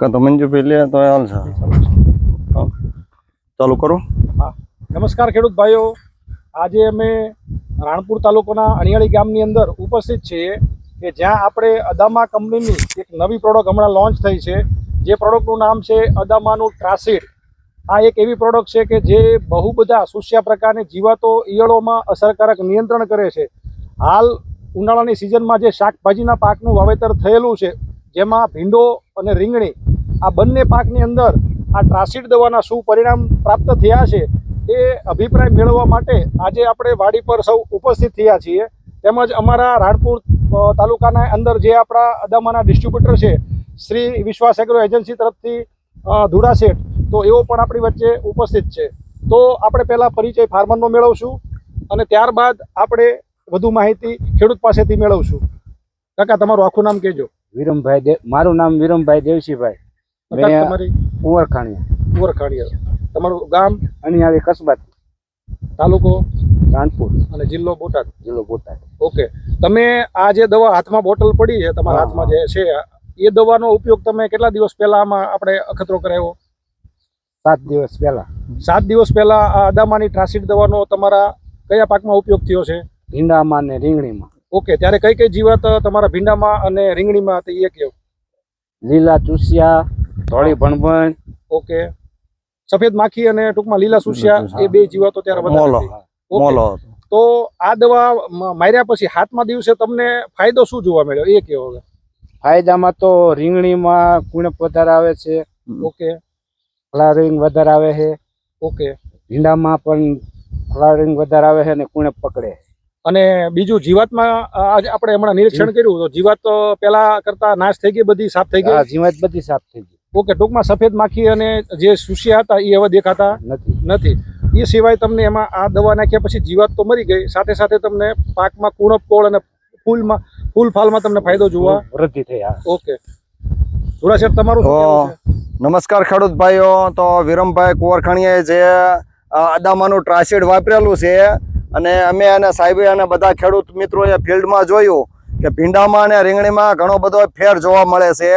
કાકા તો મંજુભાઈ લે તો હાલ હા. ચાલુ કરો. નમસ્કાર ખેડૂત ભાઈઓ. આજે અમે રાણપુર તાલુકાના અણિયાળી ગામની અંદર ઉપસ્થિત છીએ કે જ્યાં આપણે અદામા કંપનીની એક નવી પ્રોડક્ટ હમણાં લોન્ચ થઈ છે. જે પ્રોડક્ટનું નામ છે અદામાનું ટ્રાસિડ આ એક એવી પ્રોડક્ટ છે કે જે બહુ બધા સુસ્યા પ્રકારની જીવાતો ઈયળોમાં અસરકારક નિયંત્રણ કરે છે. હાલ ઉનાળાની સિઝનમાં જે શાકભાજીના પાકનું વાવેતર થયેલું છે જેમાં ભીંડો અને રીંગણી આ બંને પાકની અંદર આ ટ્રાસિડ દવાના શું પરિણામ પ્રાપ્ત થયા છે એ અભિપ્રાય મેળવવા માટે આજે આપણે વાડી પર સૌ ઉપસ્થિત થયા છીએ. તેમજ અમારા રાણપુર તાલુકાના અંદર જે આપણા અદામાના ડિસ્ટ્રીબ્યુટર છે, શ્રી વિશ્વાસ એગ્રો એજન્સી તરફથી ધુડા શેઠ, તો એઓ પણ આપણી વચ્ચે ઉપસ્થિત છે. તો આપણે પહેલાં પરિચય ફાર્મરનો મેળવશું અને ત્યારબાદ આપણે વધુ માહિતી ખેડૂત પાસેથી મેળવશું. કાકા, તમારું આખું નામ કહેજો. વિરમભાઈ મારું નામ વિરમભાઈ દેવસીભાઈ. તમારી ઓળખાણીયા તમારું ગામ? અણિયાળી કસબાત તાલુકો? રાણપુર અને જિલ્લો બોટાદ? જિલ્લો બોટાદ. ઓકે. તમે આ જે દવા હાથમાં બોટલ પડી છે તમારા હાથમાં જે છે એ દવાનો ઉપયોગ તમે કેટલા દિવસ પહેલા આમાં આપણે અખતરો કરાવ્યો સાત દિવસ પહેલા. સાત દિવસ પહેલા આ અદામાની ટ્રાસિડ દવાનો તમારા કયા પાકમાં ઉપયોગ થયો છે? ભીંડામાં ને રીંગણીમાં. ઓકે ત્યારે કઈ કઈ જીવાત તમારા ભીંડામાં અને રીંગણીમાં હતી એ કયો? લીલા ચૂસિયા ધોળી ભણભણ. ઓકે. સફેદ માખી અને ટૂંકમાં લીલા સુસિયા એ બે જીવાતો ત્યારે મોલો. મોલો તો આ દવા માર્યા પછી હાથમાં દિવસે તમને ફાયદો શું જોવા મળ્યો? એ કેવો ફાયદામાં તો રીંગણીમાં કુણપ વધારે આવે છે ઓકે. ફ્લાવરિંગ વધારે આવે છે. ઓકે. ભીંડામાં પણ ફ્લાવરિંગ વધારે આવે છે અને કુણપ પકડે અને બીજું જીવાતમાં આજ આપણે હમણાં નિરીક્ષણ કર્યું તો જીવાત તો પેલા કરતા નાશ થઈ ગઈ બધી સાફ થઈ ગઈ? જીવાત બધી સાફ થઈ ગઈ. ઓકે ટૂંકમાં સફેદ માખી અને જે સુશિયા હતા એ હવે દેખાતા નથી. નથી. એ સિવાય તમને એમાં આ દવા નાખ્યા પછી જીવાત તો મરી ગઈ. સાથે સાથે તમને પાકમાં કુણપ કોળ અને ફૂલમાં ફૂલ ફાલમાં તમને ફાયદો જોવા વૃદ્ધિ થઈ ઓકે. શેઠ તમારું નમસ્કાર ખેડૂત ભાઈઓ. તો વિરમભાઈ કુંવરખાણીએ જે અદામાનું ટ્રાસિડ વાપરેલું છે અને અમે અને સાહેબે અને બધા ખેડૂત મિત્રોએ ફિલ્ડમાં જોયું કે ભીંડામાં અને રીંગણીમાં ઘણો બધો ફેર જોવા મળે છે.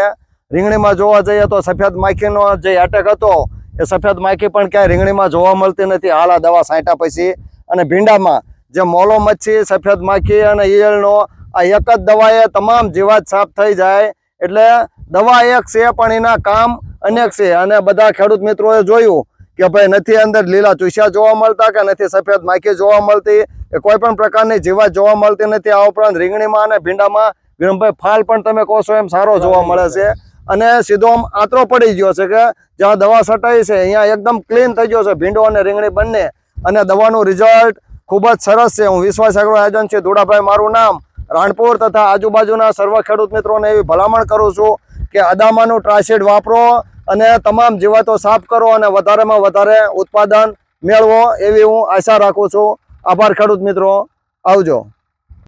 રીંગણીમાં જોવા જઈએ તો સફેદ માખીનો જે એટેક હતો એ સફેદ માખી પણ ક્યાંય રીંગણીમાં જોવા મળતી નથી. હાલ દવા સાંટા પછી અને ભીંડામાં જે મોલો મચ્છી સફેદ માખી અને ઈયળનો આ એક જ દવાએ તમામ જીવાત સાફ થઈ જાય. એટલે દવા એક છે પણ એના કામ અનેક છે. અને બધા ખેડૂત મિત્રોએ જોયું કે ભાઈ નથી અંદર લીલા ચૂસ્યા જોવા મળતા કે નથી સફેદ માખી જોવા મળતી કે કોઈ પણ પ્રકારની જીવાત જોવા મળતી નથી. આ ઉપરાંત રીંગણીમાં અને ભીંડામાં વિરમભાઈ ફાલ પણ તમે કહો છો એમ સારો જોવા મળે છે. અને સીધો આમ આતરો પડી ગયો છે કે જ્યાં દવા છટાઈ છે, અહીંયા એકદમ ક્લીન થઈ ગયો છે, ભીંડો અને રીંગણી બંને. અને દવાનું રિઝલ્ટ ખૂબ જ સરસ છે. હું વિશ્વાસ એગ્રો એજન્સી ધોળાભાઈ, મારું નામ રાણપુર તથા આજુબાજુના સર્વ ખેડૂત મિત્રોને એવી ભલામણ કરું છું કે અદામાનું ટ્રાસીડ વાપરો અને તમામ જીવાતો સાફ કરો અને વધારેમાં વધારે ઉત્પાદન મેળવો એવી હું આશા રાખું છું. આભાર ખેડૂત મિત્રો. આવજો.